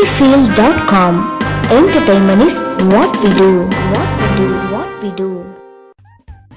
sunnyfield.com. Entertainment is what we do. What we do. What we do.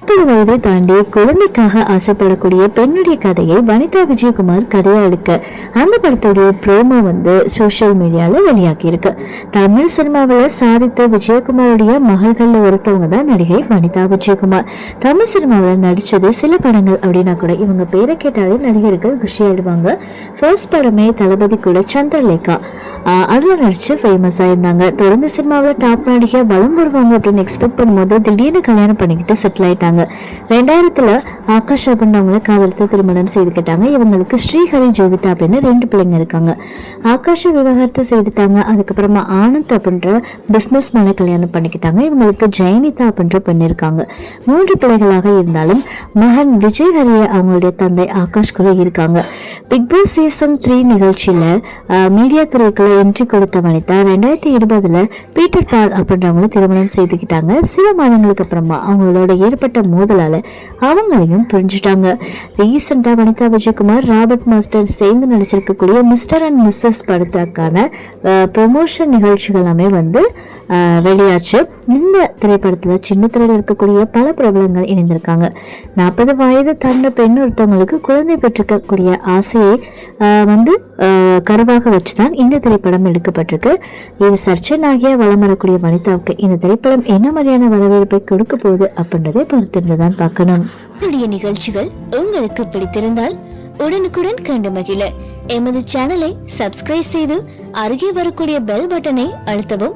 முப்பது வயதை தாண்டி குழந்தைக்காக ஆசைப்படக்கூடிய பெண்ணுடைய கதையை வனிதா விஜயகுமார் கதையா எடுக்க அந்த படத்துடைய ப்ரோமோ வந்து சோஷியல் மீடியால வெளியாகி இருக்கு தமிழ் சினிமாவில் சாதித்த விஜயகுமாருடைய மகள்கள்ல ஒருத்தவங்க தான் நடிகை வனிதா விஜயகுமார் தமிழ் சினிமாவில் நடிச்சது சில படங்கள் அப்படின்னா கூட இவங்க பேரை கேட்டாலே நடிகர்கள் குஷியாயிடுவாங்க ஃபர்ஸ்ட் படமே தளபதி கூட சந்திரலேகா அதில் நடிச்சு ஃபேமஸ் ஆயிருந்தாங்க. தொடர்ந்து சினிமாவில் டாப் நடிகை வளம் வருவாங்க அப்படின்னு எக்ஸ்பெக்ட் பண்ணும்போது திடீர்னு கல்யாணம் பண்ணிக்கிட்டு செட்டில் ஆயிட்டாங்க. ரெண்டாயிரத்தில் ஆகாஷ் அப்படின்றவங்கள காதலித்து திருமணம் செய்துக்கிட்டாங்க இவங்களுக்கு ஸ்ரீஹரி ஜோதிதா அப்படின்னு ரெண்டு பிள்ளைங்க இருக்காங்க. ஆகாஷ விவகாரத்தை செய்துட்டாங்க. அதுக்கப்புறமா ஆனந்த் அப்படின்ற பிஸ்னஸ் மேலே கல்யாணம் பண்ணிக்கிட்டாங்க. இவங்களுக்கு ஜெயனிதா அப்படின்ற பெண் இருக்காங்க. மூன்று பிள்ளைகளாக இருந்தாலும் மகன் விஜய் ஹரிய அவங்களுடைய தந்தை ஆகாஷ் கூட இருக்காங்க. பிக் பாஸ் சீசன் த்ரீ நிகழ்ச்சியில் மீடியா துறைக்குள்ள என்ட்ரி கொடுத்த வனிதா ரெண்டாயிரத்தி இருபதில் பீட்டர் பால் அப்படின்றவங்கள திருமணம் செய்துக்கிட்டாங்க. சில மாதங்களுக்கு அப்புறமா அவங்களோட ஏற்பட்ட மோதலால் அவங்களையும் புரிஞ்சுட்டாங்க. ரீசெண்டாக வனிதா விஜயகுமார் ராபர்ட் மாஸ்டர் சேர்ந்து நடிச்சிருக்கக்கூடிய மிஸ்டர் அண்ட் மிஸ்ஸஸ் படத்துக்கான ப்ரொமோஷன் நிகழ்ச்சிகள் எல்லாமே வந்து வெளியாச்சு. இந்த திரைப்படத்துல சின்ன இருக்கக்கூடிய பல பிரபலங்கள் இணைந்திருக்காங்க. நாற்பது வயது தாண்ட பெண் ஒருத்தவங்களுக்கு குழந்தை பெற்றுக்கக்கூடிய ஆசையை வந்து கருவாக வச்சு தான் இந்த திரைப்படம் எடுக்கப்பட்டிருக்கு. இது சர்ச்சைனாகிய வளம் வரக்கூடிய வனிதாவுக்கு இந்த திரைப்படம் என்ன மாதிரியான வரவேற்பை கொடுக்க போகுது அப்படின்றதை பொறுத்திருந்து தான் பார்க்கணும் நிகழ்ச்சிகள் உங்களுக்கு பிடித்திருந்தால் உடனுக்குடன் கண்டு மகிழ. எமது சேனலை சப்ஸ்கிரைப் செய்து அருகே வரக்கூடிய பெல் பட்டனை அழுத்தவும்